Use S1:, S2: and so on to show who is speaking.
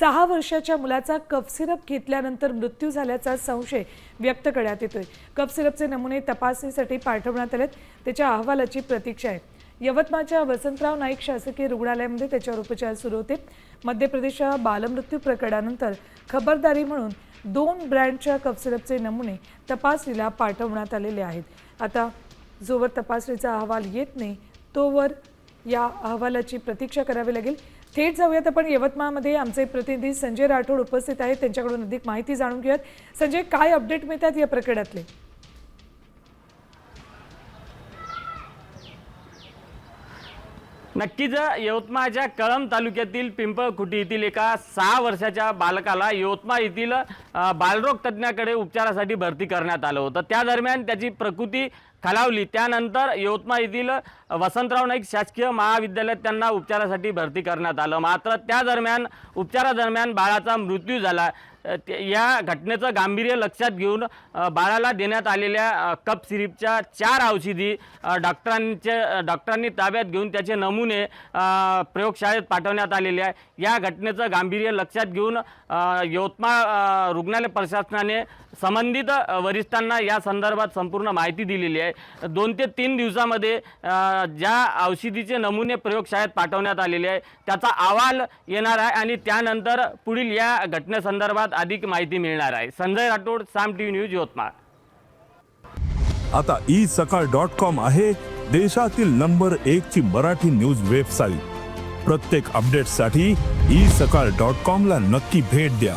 S1: सहा वर्षाच्या मुलाचा कफ सिरप घेतल्यानंतर मृत्यू झाल्याचा संशय व्यक्त करण्यात येतोय. कफ सिरपचे नमुने तपासणीसाठी पाठवण्यात आलेत. त्याच्या अहवालाची प्रतीक्षा आहे. यवतमाळच्या वसंतराव नाईक शासकीय रुग्णालयामध्ये त्याच्यावर उपचार सुरू होते. मध्य प्रदेशच्या बालमृत्यू प्रकरणानंतर खबरदारी म्हणून दोन ब्रँडच्या कफ सिरपचे नमुने तपासणीला पाठवण्यात आलेले आहेत. आता जोवर तपासणीचा अहवाल येत नाही तोवर या अहवालाची प्रतीक्षा करावी लागेल. थेट जाऊयात आपण यवतमाळमध्ये. आमचे प्रतिनिधी संजय राठोड उपस्थित आहेत. त्यांच्याकडून अधिक माहिती जाणून घेऊयात. संजय काय अपडेट मिळतात या प्रकरणातले?
S2: नक्कीच यवतमाळच्या कळंब तालुक्यातील पिंपळखुटी येथील एका सहा वर्षाच्या बालकाला यवतमाळ येथील बालरोग तज्ज्ञाकडे उपचारासाठी भरती करण्यात आलं होतं. त्या दरम्यान त्याची प्रकृती खालावली. त्यानंतर यवतमाळ येथील वसंतराव नाईक शासकीय महाविद्यालयात त्यांना उपचारासाठी भरती करण्यात आलं. मात्र त्या दरम्यान उपचारादरम्यान बाळाचा मृत्यू झाला. या घटनेचं गांभीर्य लक्षात घेऊन बाळाला देण्यात आलेल्या कप सिरीपच्या चार औषधी डॉक्टरांच्या डॉक्टरांचे डॉक्टरांनी ताब्यात घेऊन त्याचे नमुने प्रयोगशाळेत पाठवण्यात आलेले आहे. या घटनेचं गांभीर्य लक्षात घेऊन यवतमाळ रुग्णालय प्रशासनाने संबंधित वरिष्ठांना या संदर्भात संपूर्ण माहिती दिलेली आहे. दोन ते तीन दिवसामध्ये ज्या औषधीचे नमुने प्रयोगशाळेत पाठवण्यात आलेले आहे त्याचा अहवाल येणार आहे आणि त्यानंतर पुढील या घटनेसंदर्भात अधिक माहिती मिळणार आहे. Sanjay Rathod Saam TV news Yavatmal.
S3: आता ई सकाळ डॉट कॉम आहे देशातील नंबर एक ची मराठी न्यूज वेबसाईट. प्रत्येक अपडेटसाठी ई सकाळ डॉट कॉम ला नक्की भेट द्या.